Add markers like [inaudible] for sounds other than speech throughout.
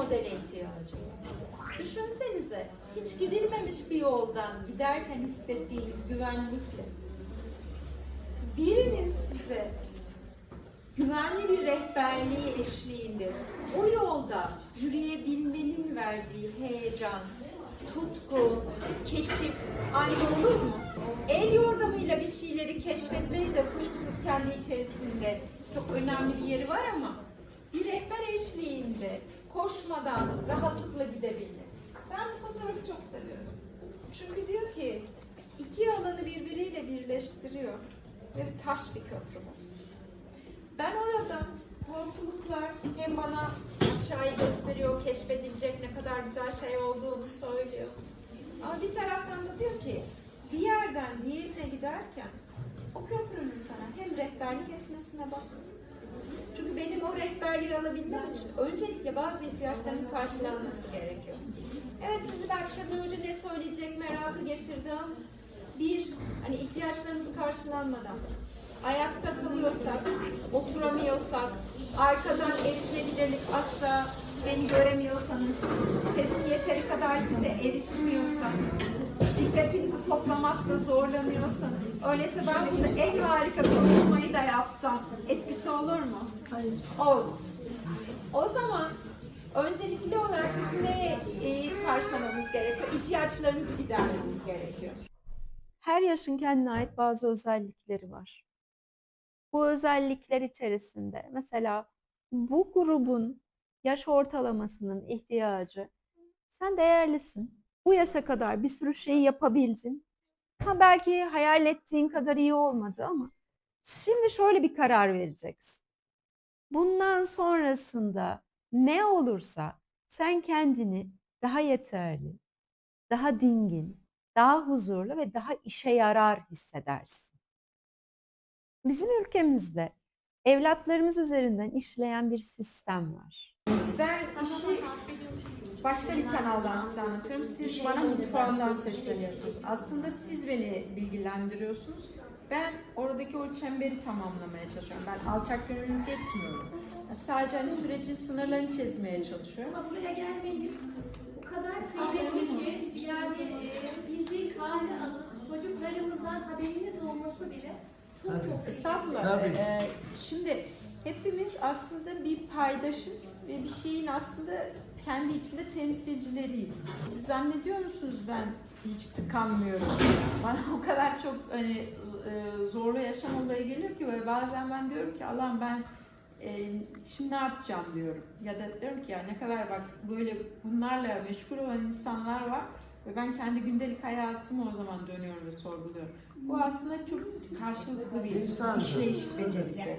modele ihtiyacı. Düşünsenize hiç gidilmemiş bir yoldan giderken hissettiğiniz güvenlikle birinin size güvenli bir rehberliği eşliğinde o yolda yürüyebilmenin verdiği heyecan, tutku, keşif aynı olur mu? El yordamıyla bir şeyleri keşfetmenin de kuşkusuz kendi içerisinde çok önemli bir yeri var ama bir rehber eşliğinde koşmadan rahatlıkla gidebilir. Ben bu fotoğrafı çok seviyorum. Çünkü diyor ki iki alanı birbiriyle birleştiriyor ve taş bir köprü bu. Ben orada korkuluklar hem bana aşağıyı gösteriyor, keşfedilecek ne kadar güzel şey olduğunu söylüyor. Ama bir taraftan da diyor ki bir yerden diğerine giderken o köprünün sana hem rehberlik etmesine bak. Çünkü rehberliği alabilmem için öncelikle bazı ihtiyaçlarımın karşılanması gerekiyor. Evet sizi belki Şebnem Hoca ne söyleyecek merakı getirdi ama bir, hani ihtiyaçlarımız karşılanmadan ayakta kalıyorsak, oturamıyorsak, arkadan erişilebilirlik asla beni göremiyorsanız, sesim yeteri kadar size erişmiyorsa, dikkatinizi toplamakta zorlanıyorsanız, öyleyse ben burada en harika konuşmayı da yapsam etkisi olur mu? Hayır. Olmaz. O zaman öncelikli olarak bizim ne e, karşılamamız gerekiyor? İhtiyaçlarımızı gidermemiz gerekiyor. Her yaşın kendine ait bazı özellikleri var. Bu özellikler içerisinde mesela bu grubun yaş ortalamasının ihtiyacı sen değerlisin. Bu yaşa kadar bir sürü şeyi yapabildin. Ha belki hayal ettiğin kadar iyi olmadı ama şimdi şöyle bir karar vereceksin. Bundan sonrasında ne olursa sen kendini daha yeterli, daha dingin, daha huzurlu ve daha işe yarar hissedersin. Bizim ülkemizde evlatlarımız üzerinden işleyen bir sistem var. Ben işi başka bir kanaldan size anlatıyorum. Siz bana mutfağımdan sesleniyorsunuz. Aslında siz beni bilgilendiriyorsunuz. Ben oradaki o çemberi tamamlamaya çalışıyorum. Ben alçak gönüllülük etmiyorum. Sadece hani sürecin sınırlarını çizmeye çalışıyorum. Ama buraya gelmeniz o kadar kıymetli ki yani e, bizi kale alıp çocuklarımızdan haberiniz olması bile çok çok Estağfurullah. Tabii. Ee, şimdi hepimiz aslında bir paydaşız ve bir şeyin aslında kendi içinde temsilcileriyiz. Siz zannediyor musunuz ben hiç tıkanmıyorum? Bana o kadar çok hani e, zorlu yaşam olayı geliyor ki böyle bazen ben diyorum ki Allah'ım ben e, şimdi ne yapacağım diyorum. Ya da diyorum ki ya ne kadar bak böyle bunlarla meşgul olan insanlar var ve ben kendi gündelik hayatımı o zaman dönüyorum ve sorguluyorum. Bu aslında çok karşılıklı bir işleyiş becerisi.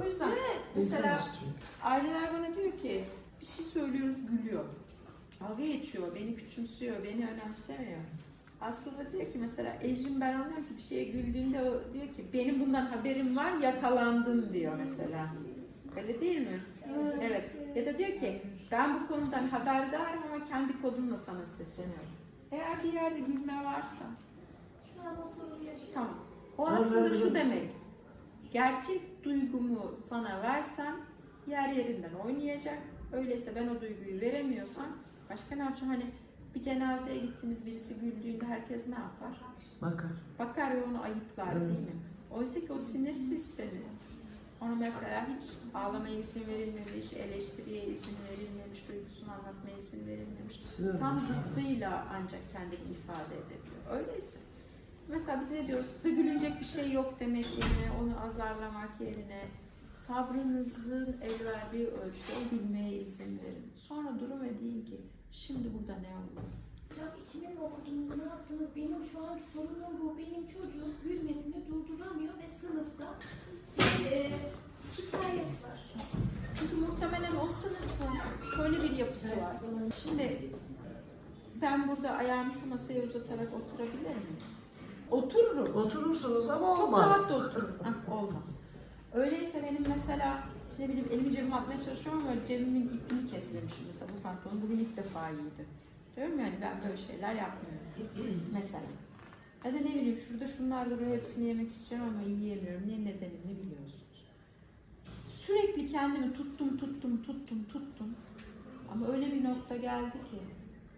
O yüzden mesela aileler bana diyor ki bir şey söylüyoruz gülüyor. Dalga geçiyor, beni küçümsüyor, beni önemsemiyor. Aslında diyor ki mesela Ecrin ben ona ki bir şeye güldüğünde o diyor ki benim bundan haberim var yakalandın diyor mesela. Öyle değil mi? Evet. Ya da diyor ki ben bu konudan haberdarım ama kendi kodumla sana sesleniyorum. Eğer bir yerde gülme varsa şu an o sorunu yaşıyor. Tamam. O aslında şu demek. Gerçek duygumu sana versem yer yerinden oynayacak. Öyleyse ben o duyguyu veremiyorsam başka ne yapacağım? Hani bir cenazeye gittiniz birisi güldüğünde herkes ne yapar? Bakar. Bakar ve onu ayıplar Evet. değil mi? Oysa ki o sinir sistemi ona mesela hiç ağlamaya izin verilmemiş, eleştiriye izin verilmemiş, duygusunu anlatmaya izin verilmemiş. Sinir Tam zıttıyla ancak kendini ifade edebiliyor. Öyleyse mesela biz ne diyoruz? Da gülünecek bir şey yok demek yerine, onu azarlamak yerine sabrınızın el verdiği ölçüde o gülmeye izin verin. Sonra durun ve deyin ki şimdi burada ne olur? Hocam içime mi okudunuz, ne yaptınız? Benim şu anki sorunum bu. Benim çocuğum gülmesini durduramıyor ve sınıfta bir e, şikayet var. Çünkü muhtemelen o sınıfın şöyle bir yapısı var. Şimdi ben burada ayağımı şu masaya uzatarak oturabilir miyim? Otururum. Oturursunuz ama Çok olmaz. rahat otururum. Hah, olmaz. Öyleyse benim mesela şimdi bileyim elimi cebime atmaya çalışıyorum ama cebimin ipini kesmemişim mesela bu pantolon bugün ilk defa giydim. Diyorum yani ben böyle şeyler yapmıyorum. mesela. Ya da ne bileyim şurada şunlar duruyor hepsini yemek istiyorum ama yiyemiyorum. Ne nedenini biliyorsunuz. Sürekli kendimi tuttum tuttum tuttum tuttum. Ama öyle bir nokta geldi ki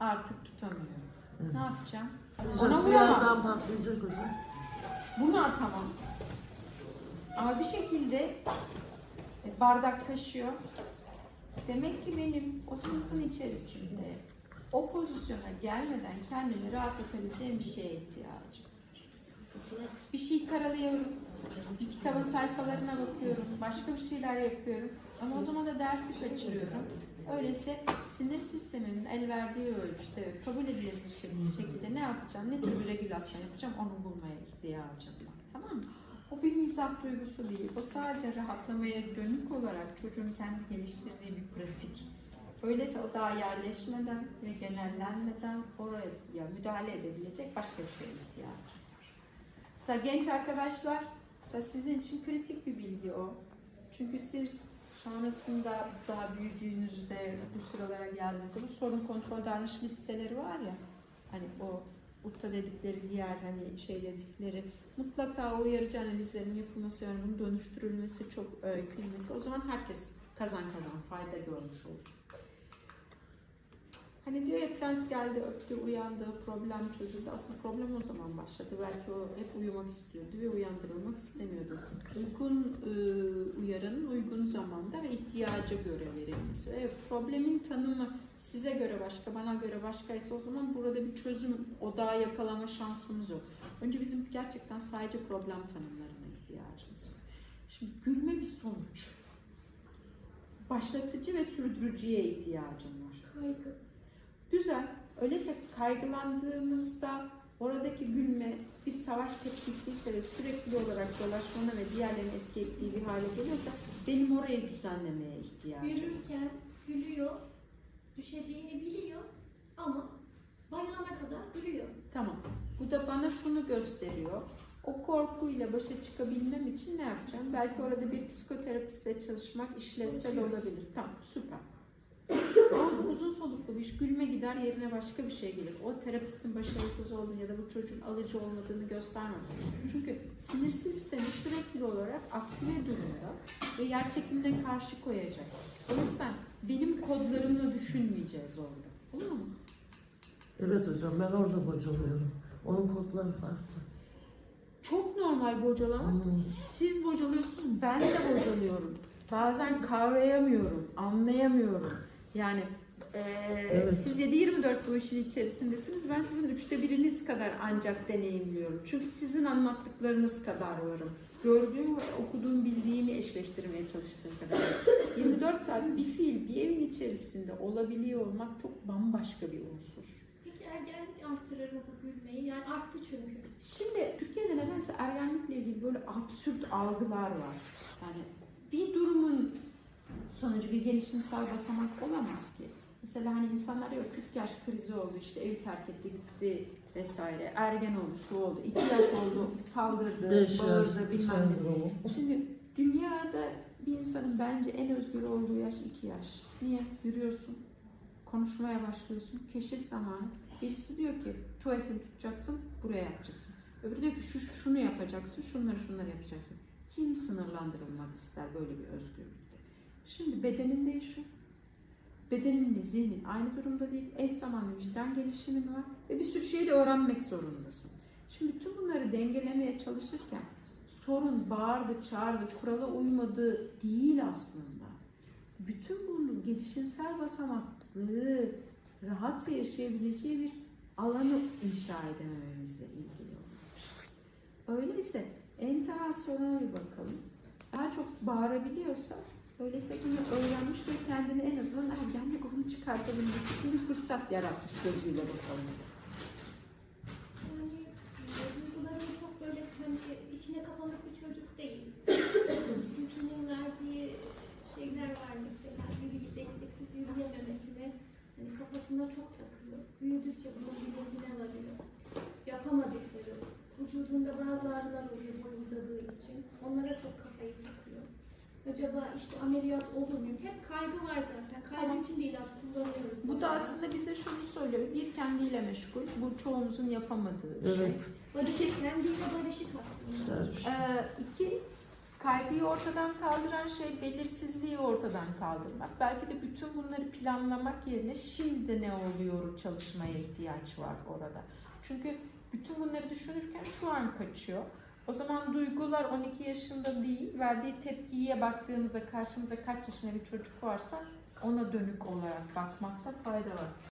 artık tutamıyorum. Ne yapacağım? Ona vuramam. yerden patlayacak hocam. Bunu atamam. Ama bir şekilde bardak taşıyor. Demek ki benim o sınıfın içerisinde o pozisyona gelmeden kendimi rahatlatabileceğim bir şeye ihtiyacım var. Bir şey karalıyorum. Bir kitabın sayfalarına bakıyorum. Başka bir şeyler yapıyorum. Ama o zaman da dersi kaçırıyorum. Öyleyse sinir sistemimin el verdiği ölçüde kabul edilebilir şekilde ne yapacağım, ne tür bir regülasyon yapacağım onu bulmaya ihtiyacım var. Tamam mı? O bir mizah duygusu değil. O sadece rahatlamaya dönük olarak çocuğun kendi geliştirdiği bir pratik. Öyleyse o daha yerleşmeden ve genellenmeden oraya müdahale edebilecek başka bir şeye ihtiyacım var. Mesela genç arkadaşlar, mesela sizin için kritik bir bilgi o. Çünkü siz sonrasında daha büyüdüğünüzde bu sıralara geldiğinizde bu sorun kontrol davranış listeleri var ya hani o UTA dedikleri diğer hani şey dedikleri mutlaka uyarıcı analizlerin yapılması yani bunun dönüştürülmesi çok e, kıymetli. O zaman herkes kazan kazan fayda görmüş olur. Hani diyor ya prens geldi öptü uyandı problem çözüldü. Aslında problem o zaman başladı. Belki o hep uyumak istiyordu ve uyandırılmak istemiyordu. Uygun e, uyaranın uygun zamanda ve ihtiyaca göre verilmesi. Ve problemin tanımı size göre başka, bana göre başkaysa o zaman burada bir çözüm odağı yakalama şansımız yok. Önce bizim gerçekten sadece problem tanımlarına ihtiyacımız var. Şimdi gülme bir sonuç. Başlatıcı ve sürdürücüye ihtiyacım var. Kaygı. Güzel. Öyleyse kaygılandığımızda oradaki gülme bir savaş tepkisiyse ve sürekli olarak dolaşmana ve diğerlerini etki ettiği bir hale geliyorsa benim orayı düzenlemeye ihtiyacım var. Yürürken gülüyor, düşeceğini biliyor ama bayana kadar gülüyor. Tamam. Bu da bana şunu gösteriyor. O korkuyla başa çıkabilmem için ne yapacağım? Belki orada bir psikoterapistle çalışmak işlevsel olabilir. Tamam, süper. Bu uzun soluklu bir. Gülme gider yerine başka bir şey gelir. O terapistin başarısız olduğunu ya da bu çocuğun alıcı olmadığını göstermez. Çünkü sinir sistemi sürekli olarak aktive durumda ve yer çekimine karşı koyacak. O yüzden benim kodlarımla düşünmeyeceğiz orada. Olur mu? Evet hocam ben orada bocalıyorum. Onun kodları farklı. Çok normal bocalamak. Hmm. Siz bocalıyorsunuz, ben de bocalıyorum. Bazen kavrayamıyorum, anlayamıyorum. Yani eee, Evet. siz 7-24 bu işin içerisindesiniz. Ben sizin üçte biriniz kadar ancak deneyimliyorum. Çünkü sizin anlattıklarınız kadar varım. Gördüğüm ve okuduğum, bildiğimi eşleştirmeye çalıştığım kadar. 24 [laughs] saat bir fiil bir evin içerisinde olabiliyor olmak çok bambaşka bir unsur. Peki ergenlik artırır mı bu gülmeyi? Yani arttı çünkü. Şimdi Türkiye'de nedense ergenlikle ilgili böyle absürt algılar var. Yani bir durumun sonucu bir gelişimsel basamak olamaz ki. Mesela hani insanlar diyor 40 yaş krizi oldu işte evi terk etti gitti vesaire. Ergen oldu şu oldu. 2 yaş oldu saldırdı, bağırdı bilmem ne. Şimdi dünyada bir insanın bence en özgür olduğu yaş 2 yaş. Niye? Yürüyorsun, konuşmaya başlıyorsun, keşif zamanı. Birisi diyor ki tuvaletini tutacaksın, buraya yapacaksın. Öbürü diyor ki şu şunu yapacaksın, şunları şunları yapacaksın. Kim sınırlandırılmak ister böyle bir özgürlükte? Şimdi bedenin değişiyor. Bedeninle zihnin aynı durumda değil. Eş zamanlı vicdan gelişimin var ve bir sürü şeyi de öğrenmek zorundasın. Şimdi tüm bunları dengelemeye çalışırken sorun bağırdı, çağırdı, kurala uymadı değil aslında. Bütün bunu gelişimsel basamakları rahatça yaşayabileceği bir alanı inşa edemememizle ilgili olmuş. Öyleyse en temel soruna bir bakalım. Daha çok bağırabiliyorsa öyleyse bunu öğrenmiş ve kendini en azından ergenlik onu çıkartabilmesi için bir fırsat yaratmış gözüyle bakalım. Yani e, duyguların çok böyle hani içine kapanık bir çocuk değil. [coughs] Disciplinin verdiği şeyler var mesela. Yürüyü, desteksiz yürüyememesine hani kafasına çok takıyor. Büyüdükçe bunun bilincine varıyor. Yapamadıkları, vücudunda bazı ağrılar oluyor boy uzadığı için. Onlara çok. Acaba işte ameliyat olur muyum? Hep kaygı var zaten. Kaygı Tamam. için de ilaç kullanıyoruz. Bu da aslında bize şunu söylüyor. Bir kendiyle meşgul. Bu çoğumuzun yapamadığı bir şey. Evet. Barışık, kendiyle barışık aslında. Derviş. Ee, iki Kaygıyı ortadan kaldıran şey belirsizliği ortadan kaldırmak. Belki de bütün bunları planlamak yerine şimdi ne oluyor çalışmaya ihtiyaç var orada. Çünkü bütün bunları düşünürken şu an kaçıyor. O zaman duygular 12 yaşında değil, verdiği tepkiye baktığımızda karşımızda kaç yaşında bir çocuk varsa ona dönük olarak bakmakta fayda var.